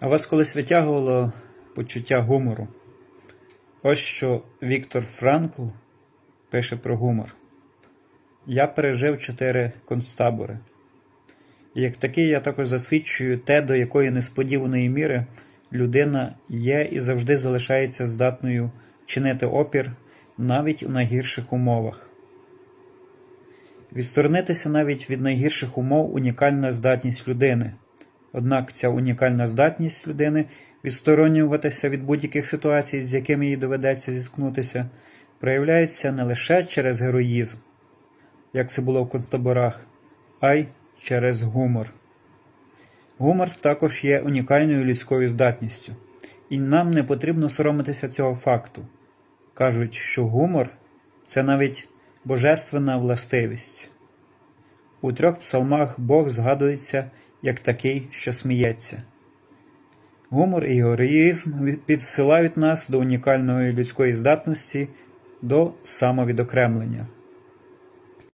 А вас колись витягувало почуття гумору? Ось що Віктор Франкл пише про гумор. Я пережив чотири концтабори. І як такий я також засвідчую те, до якої несподіваної міри людина є і завжди залишається здатною чинити опір навіть у найгірших умовах. Відсторонитися навіть від найгірших умов унікальна здатність людини. Однак ця унікальна здатність людини відсторонюватися від будь-яких ситуацій, з якими їй доведеться зіткнутися, проявляється не лише через героїзм, як це було в концтаборах, а й через гумор. Гумор також є унікальною людською здатністю, і нам не потрібно соромитися цього факту. Кажуть, що гумор це навіть божественна властивість. У трьох псалмах Бог згадується як такий, що сміється. Гумор і героїзм підсилають нас до унікальної людської здатності до самовідокремлення.